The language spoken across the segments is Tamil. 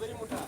பெரிய முட்டை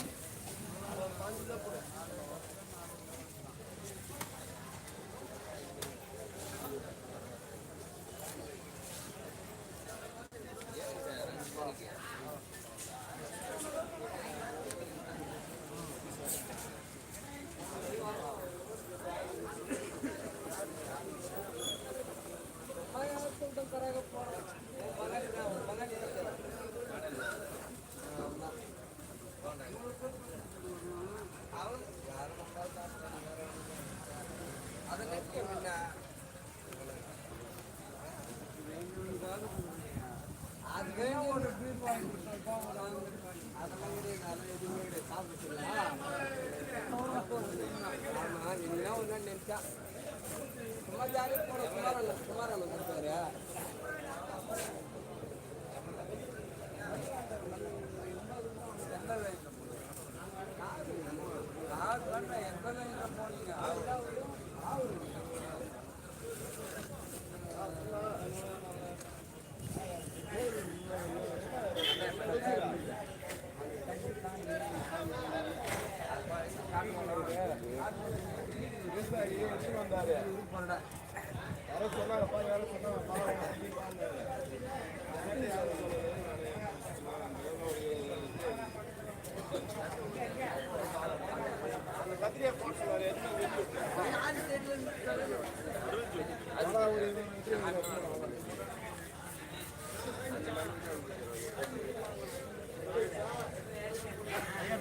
விவசாயி வச்சு வந்தாரு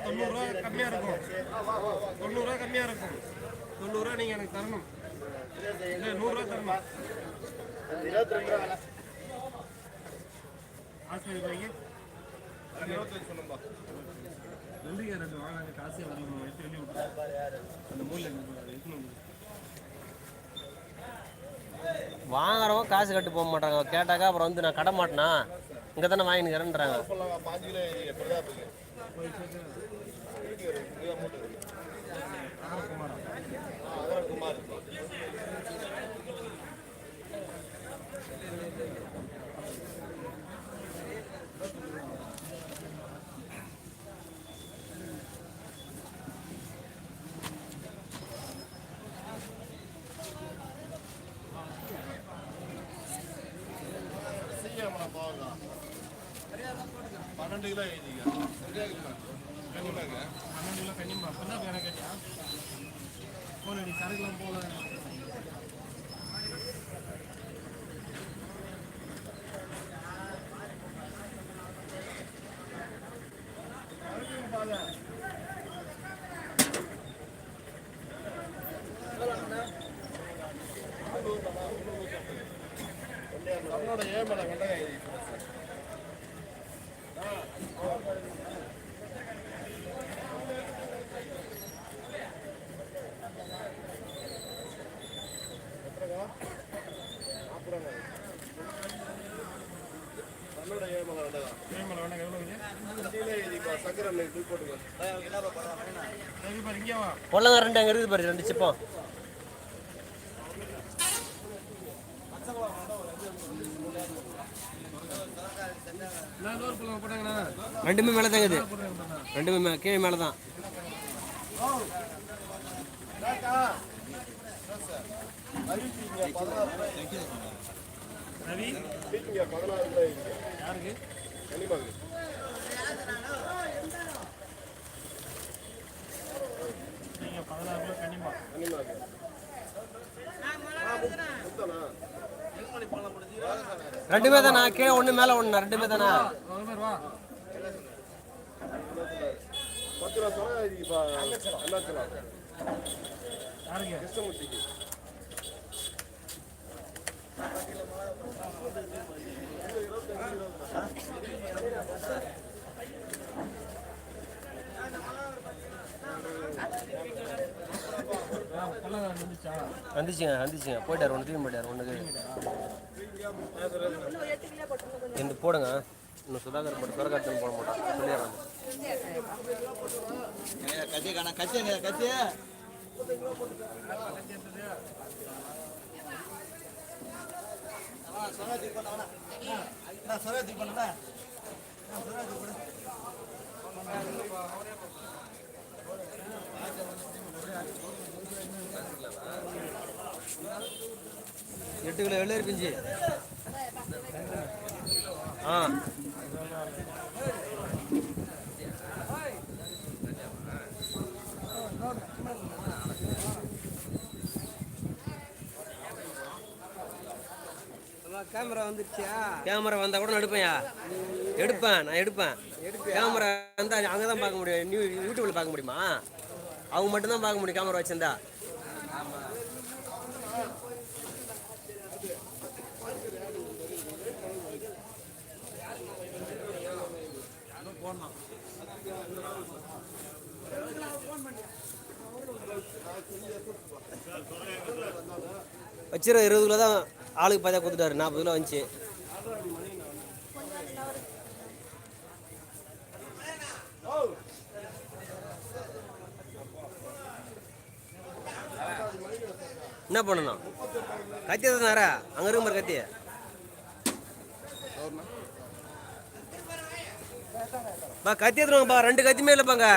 தொண்ணூறுரூவா கம்மியாக இருக்கும். தொண்ணூறுரூவா கம்மியாக இருக்கும். தொண்ணூறுரூவா நீங்கள் எனக்கு தரணும். இல்லை ரெண்டு வாங்க காசே வரணும் எடுத்து வெளியே அந்த வாங்குறவங்க காசு கட்டு போக மாட்டாங்க. கேட்டாக்கா அப்புறம் வந்து நான் கடை மாட்டேனா? இங்கே தானே வாங்கினுக்கிறேன்றாங்க. பன்னெண்டு கிலோ எழுதிங்க கண்டிப்பாங்க பன்னெண்டு கிலோ கண்டிப்பா. அப்போ தான் வேலை கேட்டியா போன சரக்குலாம் போகல பொள்ளங்க ரெண்டு அங்கே இருக்குது பாரு ரெண்டு சிப்பம். ரெண்டுமே மேலே இருக்குது ரெண்டுமே மே கீழே மேலே தான். ரவி? பதினாறு யாருக்கு? ரெண்டு பேர் தானா? ரெண்டுமே கீழே ஒன்று மேலே ஒன்று ரெண்டுமே தானே பேர் தானா? பத்து ரூபா சொன்னா எழுதிப்பா அண்ணாச்சலாம் கிருஷ்ணமூர்த்திக்கு வந்துச்சுங்க வந்துச்சுங்க. போயிட்டார் ஒன்று க்ளீன் போயிட்டார் ஒன்றுக்கு இந்த போடுங்க. இன்னும் சுதாகர் போட்டு சுரகாட்டன் போட மாட்டோம் சொல்லிடுறாங்க கத்தி காணா கத்தி எங்க கத்தி சோராத்தி பண்ணா சோராத்தி பண்ணா எட்டு கிலோ வெள்ளரி பிஞ்சு ஆ கேமரா வந்துருச்சியா கேமரா வந்தால் கூட எடுப்பேன்யா எடுப்பேன் நான் எடுப்பேன் கேமரா வந்தால் அங்கே தான் பார்க்க முடியும் யூடியூப்பில் பார்க்க முடியுமா அவங்க மட்டும்தான் பார்க்க முடியும். கேமரா வச்சிருந்தா. வச்சிருக்க இருபது கிலோ தான் ஆளுக்கு பார்த்தா கொடுத்துட்டாரு. நாற்பது கிலோ வந்துச்சு. என்ன பண்ணணும்? கத்தி தான் நேரா அங்கே இருக்கும் பாரு கத்தி. பா கத்தி எடுத்துருவாங்கப்பா ரெண்டு கத்தியுமே இல்லைப்பாங்க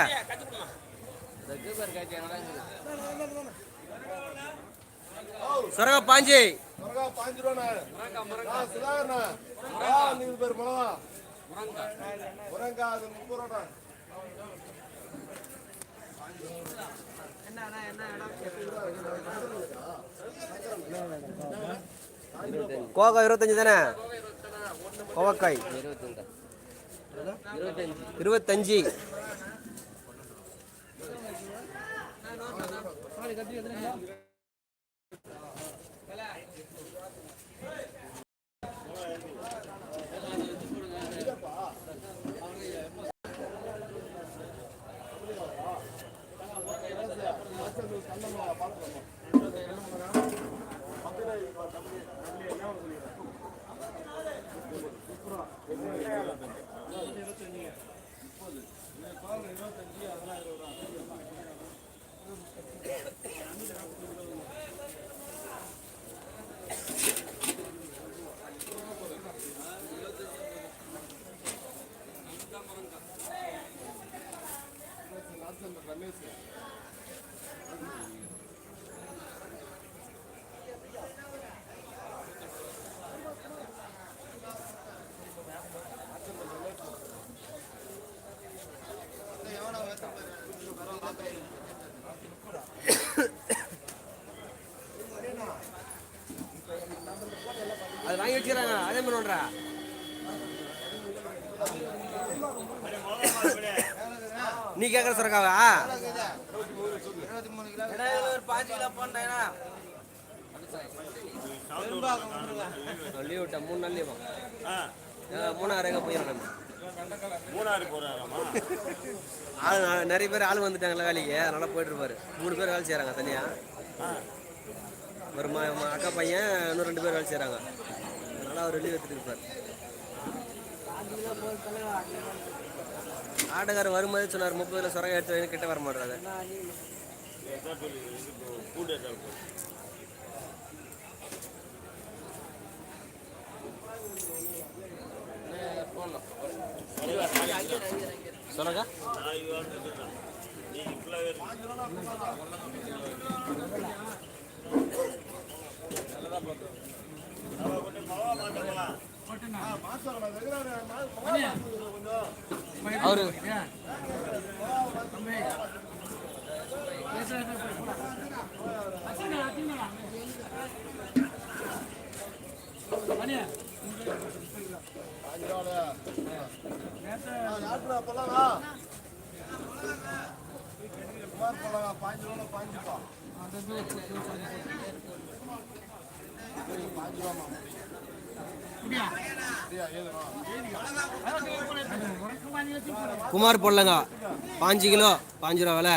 சொரகா பாஞ்சி. நீங்க பேர் முருங்கா அது முப்பது ரூபா கோவக்காய் இருபத்தஞ்சு தானே? கோவக்காய். இருபத்தஞ்சு. அது வாங்கி ஒன்றா நீ கேட்குற சொரக்காவா? லீவ் விட்டேன் மூணு நாள் மூணாயிரம் எங்கே போயிடறேன் நம்ம மூணாறு போறாராமா? ஆள் நிறைய பேர் ஆள் வந்துட்டாங்கல்ல வேலைக்கு அதனால போயிட்டு இருப்பாரு. மூணு பேர் வேலை செய்கிறாங்க தனியாக ஒரு அக்கா பையன் இன்னும் ரெண்டு பேர் வேலை செய்கிறாங்க அதனால அவர் லீவ் எடுத்துட்டு இருப்பார். ஆட்டக்காரர் வரும்போது சொன்னார் முப்பதுல சொரங்க எடுத்து கிட்ட வர மாட்டாரு. யாருக்குண்ணா அவரு குமார் போலாங்க பாஞ்சு ரூபா பாஞ்சுப்பா பாஞ்சு ரூபா குமார் போடலங்க பாஞ்சு கிலோ பாஞ்சு ரூபா விலை.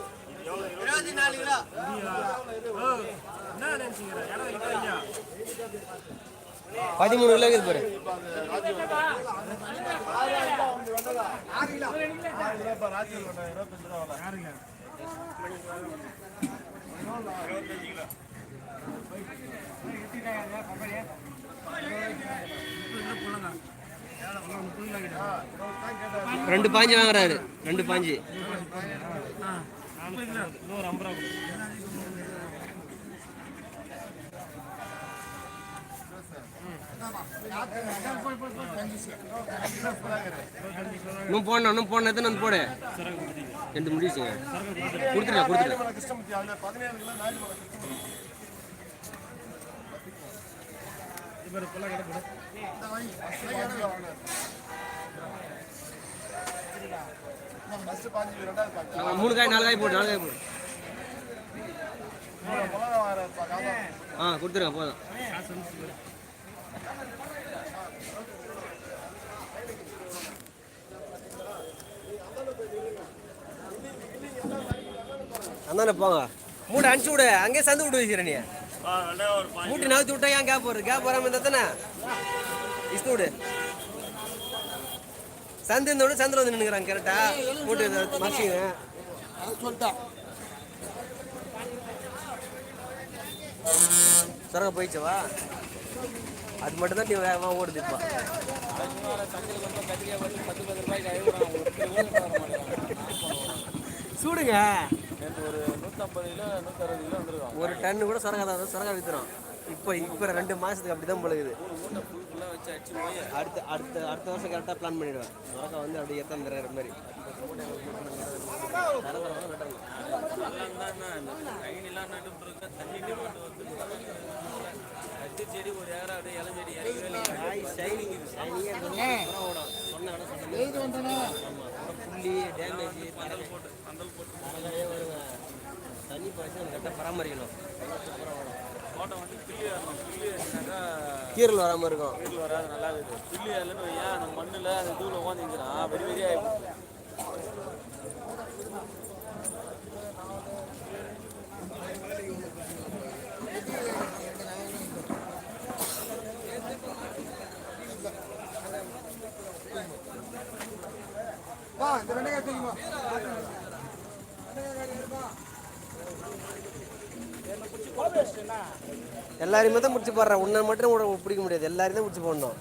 பதிமூணு கிலோ இருக்குது பாரு. ராஜ்யம் இருபத்தஞ்சு ரூபா ரெண்டு பாஞ்சு வாங்குறாரு. ரெண்டு பாஞ்சு. நூறு ஐம்பது ரூபா கொடு. இன்னும் போடணும் இன்னும் போடணும். எத்தனை வந்து போடு. ரெண்டு முடிச்சுங்க கொடுத்துருங்க கொடுத்துருங்க. மூணு காய் நாலு காய் போடு நாலு காய் போடு. ஆ கொடுத்துருங்க போதும். அந்தானே போங்க. மூட்டை அனுப்பிச்சு விடு. அங்கேயே சந்து விட்டு வச்சுக்கிறேன் நீ. மூட்டை நகர்த்தி விட்டா ஏன் கேப் போடுறது கேப் வராமல் இருந்தா தானே? இஸ்து விடு. சந்து இருந்த விட சந்தில் வந்து நின்றுக்கிறாங்க கரெக்டா மூட்டை மறைச்சிங்க சொல்லிட்டா சரங்க போயிடுச்சவா? அது மட்டும் தான் நீ வேகமாக ஓடுது இப்போ சூடுங்க. ஒரு டன்னு கூட சரகா தான் சரகா வித்துறோம் இப்போ இப்போ ரெண்டு மாதத்துக்கு அப்படி தான் பழகுது அடுத்த அடுத்த அடுத்த வருஷம் கரெக்டாக பிளான் பண்ணிடுவேன் சரகா வந்து அப்படியே ஏற்ற தர மாதிரி காய் shining இது, shining ஆ இருந்தா தான் ஓடும். சொன்ன வேணா பராமரிக்கணும் கீரல் வராமல் இருக்கும். வராது நல்லா இருக்குது புள்ளி இல்லைன்னு வையன் அந்த மண்ணில் அந்த தூள் உட்காந்துக்கிறான் வெடி வெடியாக எல்லாரையுமே தான் முடிச்சு போடுறேன். உன்னை மட்டும் கூட பிடிக்க முடியாது. எல்லாரையும் தான் முடிச்சு போடணும்.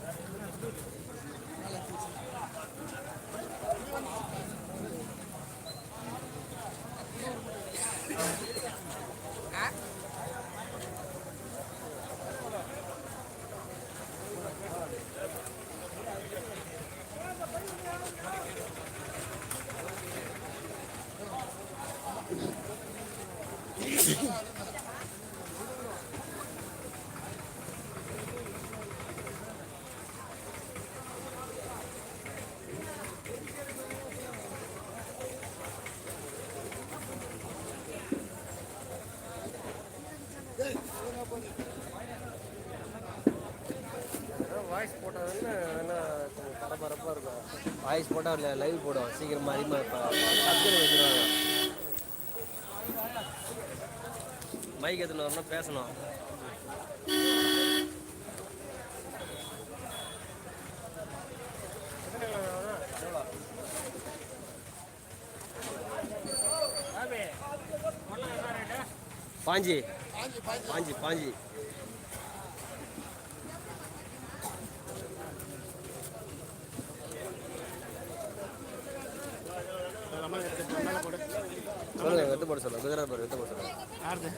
வாய்ஸ் வாய்ஸ் போட்டால் இல்லை லைவ் போடுவோம் சீக்கிரமாக அதிகமாக இப்போ சப்ஜெக்ட் வச்சுருவாங்க. மைக் எத்தனை வரணும் பேசணும். பாஞ்சி. பாஞ்சி பாஞ்சி. சொல்லுங்க வெட்டு போட சொல்லுங்க. குதிரை போட வெட்டு போட சொல்லுங்க.